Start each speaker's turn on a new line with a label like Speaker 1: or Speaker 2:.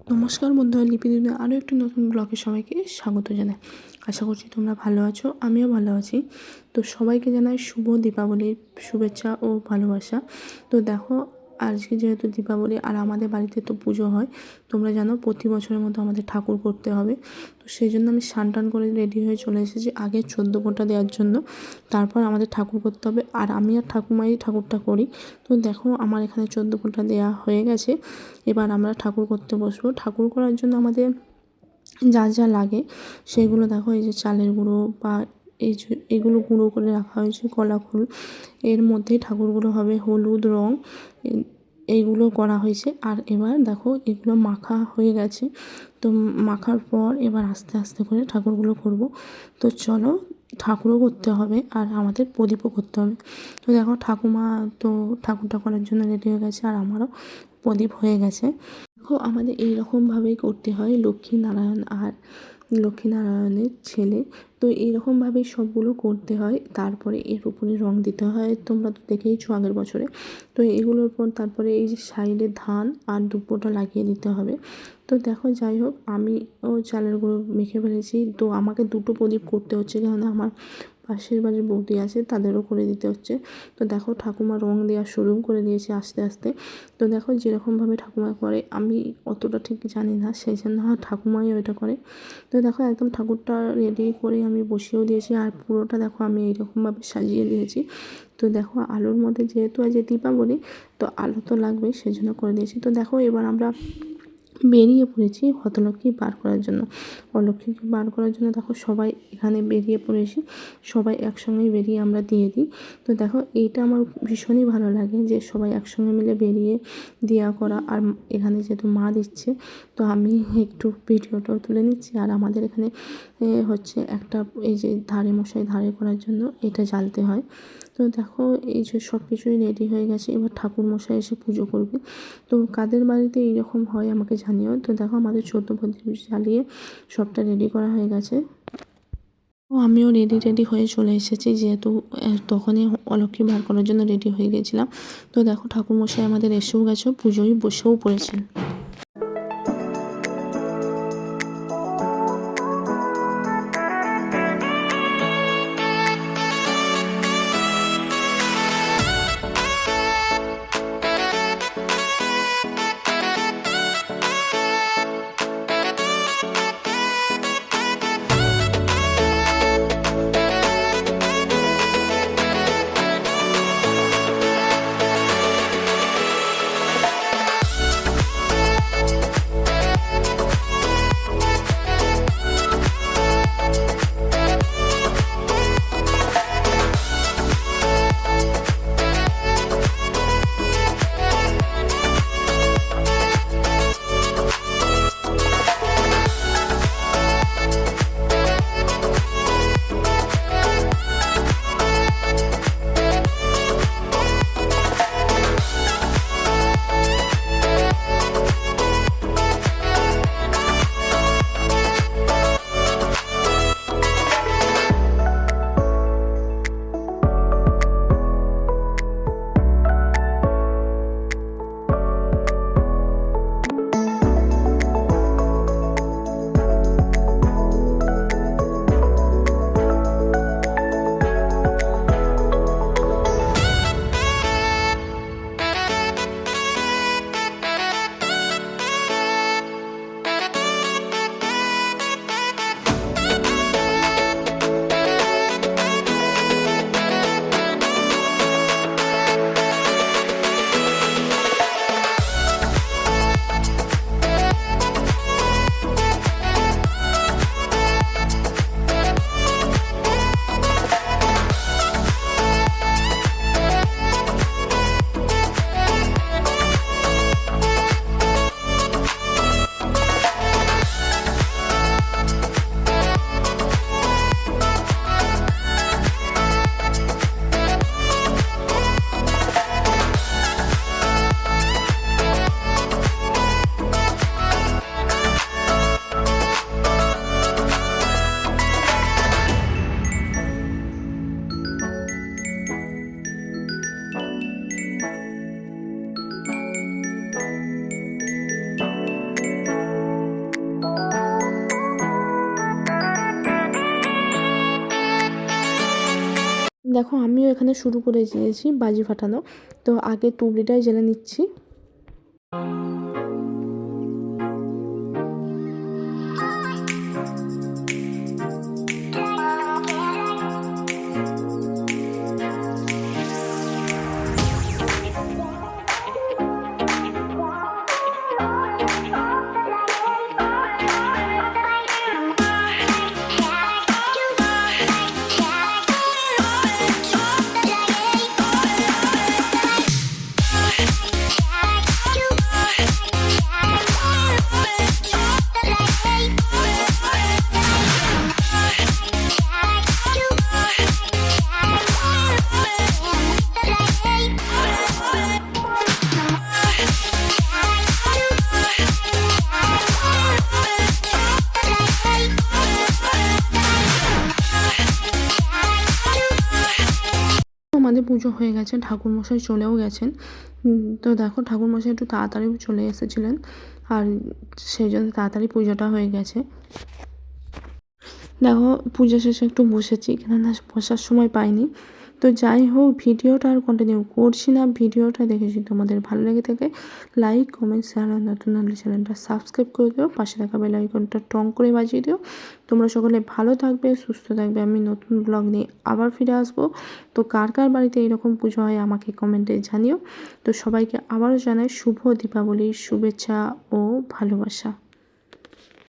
Speaker 1: নমস্কার বন্ধুরা, লিপি দিনের আরও একটি নতুন ব্লগে সবাইকে স্বাগত জানাই। আশা করছি তোমরা ভালো আছো, আমিও ভালো আছি। তো সবাইকে জানাই শুভ দীপাবলির শুভেচ্ছা ও ভালোবাসা। তো দেখো আজকে যেহেতু দীপাবলি আর আমাদের বাড়িতে তো পুজো হয়, তোমরা জানো প্রতি বছরের মতো আমাদের ঠাকুর করতে হবে। তো সেই জন্য আমি স্নান টান করে রেডি হয়ে চলে এসেছি আগে চোদ্দ ফোঁটা দেওয়ার জন্য। তারপর আমাদের ঠাকুর করতে হবে। আর আমি আর ঠাকুমাই ঠাকুরটা করি। তো দেখো আমার এখানে চোদ্দ ফোঁটা দেওয়া হয়ে গেছে। এবার আমরা ঠাকুর করতে বসবো। ঠাকুর করার জন্য আমাদের যা যা লাগে, সেগুলো দেখো এই যে চালের গুঁড়ো বা এই এগুলো গুঁড়ো করে রাখা হয়েছে কলা ফুল। এর মধ্যে ঠাকুরগুলো হবে হলুদ রং এইগুলো করা হয়েছে। আর এবার দেখো এগুলো মাখা হয়ে গেছে। তো মাখার পর এবার আস্তে আস্তে করে ঠাকুরগুলো করব। তো চলো ঠাকুরও করতে হবে আর আমাদের প্রদীপও করতে হবে। তো দেখো ঠাকুমা তো ঠাকুরটা করার জন্য রেডি হয়ে গেছে আর আমারও প্রদীপ হয়ে গেছে। দেখো আমাদের এইরকমভাবেই করতে হয় লক্ষ্মীনারায়ণ আর লক্ষ্মীনারায়ণের ছেলে। তো এরকমভাবেই সবগুলো করতে হয়। তারপরে এর উপরে রং দিতে হয়। তোমরা তো দেখেইছো আগের বছরে। তো এগুলোর পর তারপরে এই যে সাইডে ধান আর দুব্বোটা লাগিয়ে দিতে হবে। তো দেখো, যাই হোক, আমি ও চালের গুঁড়ো মেখে ফেলেছি। তো আমাকে দুটো প্রদীপ করতে হচ্ছে কেননা আমার পাশের বাড়ির বৌদি আছে, তাদেরও করে দিতে হচ্ছে। তো দেখো ঠাকুমা রং দেওয়া শুরু করে দিয়েছে আস্তে আস্তে। তো দেখো যেরকমভাবে ঠাকুমা করে, আমি অতটা ঠিক জানি না, সেই জন্য ঠাকুমাই ওইটা করে। তো দেখো একদম ঠাকুরটা রেডি করে আমি বসিয়েও দিয়েছি, আর পুরোটা দেখো আমি এইরকমভাবে সাজিয়ে দিয়েছি। তো দেখো আলোর মধ্যে যেহেতু আজ দীপাবলি, তো আলো তো লাগবেই, সেজন্য করে দিয়েছি। তো দেখো এবার আমরা বেরিয়ে পড়েছি হতলক্ষ্মী বার করার জন্য। অলক্ষ্মীকে বার করার জন্য দেখো সবাই এখানে বেরিয়ে পড়েছি। সবাই একসঙ্গে বেরিয়ে আমরা দিয়ে দিই। তো দেখো এইটা আমার ভীষণই ভালো লাগে যে সবাই একসঙ্গে মিলে বেরিয়ে দেওয়া করা আর এখানে যেহেতু মা দিচ্ছে, তো আমি একটু ভিডিওটাও তুলে নিচ্ছি। আর আমাদের এখানে হচ্ছে একটা এই যে ধারে মশাই ধারে করার জন্য এটা জ্বালতে হয়। তো দেখো এই যে সব কিছুই রেডি হয়ে গেছে। এবার ঠাকুর মশাই এসে পুজো করবে। তো কাদের বাড়িতে এইরকম হয় আমাকে জানিও তো দেখো আমাদের চোদ্দ পঁয়ত্রিশ জ্বালিয়ে সবটা রেডি করা হয়ে গেছে। ও আমিও রেডি রেডি হয়ে চলে এসেছি যেহেতু তখনই অলক্ষী বার করার জন্য রেডি হয়ে গেছিলাম। তো দেখো ঠাকুরমশাই আমাদের এসেও গেছে, পুজোয় বসেও পড়েছেন। দেখো আমিও এখানে শুরু করে দিয়েছি বাজি ফাটানো। তো আগে তুবড়িটাই জেলে নিচ্ছি। পুজো হয়ে গেছে, ঠাকুরমশাই চলেও গেছেন। তো দেখো ঠাকুরমশাই একটু তাড়াতাড়ি চলে এসেছিলেন আর সেই জন্য তাড়াতাড়ি পুজোটা হয়ে গেছে। দেখো পুজো শেষে একটু বসেছি, কেননা বসার সময় পাইনি। তো যাই হোক, ভিডিওটা আর কন্টিনিউ করছি না। ভিডিওটা দেখেছি তোমাদের ভালো লেগে থাকে লাইক কমেন্ট শেয়ার আর নতুন হলে চ্যানেলটা সাবস্ক্রাইব করে দিও। পাশে থাকা বেল আইকনটা টং করে বাজিয়ে দিও। তোমরা সকলে ভালো থাকবে, সুস্থ থাকবে। আমি নতুন ব্লগ নিয়ে আবার ফিরে আসব। তো কার কার বাড়িতে এরকম পুজো হয়, আমাকে কমেন্টে জানিও। তো সবাইকে আবারও জানাই শুভ দীপাবলির শুভেচ্ছা ও ভালোবাসা।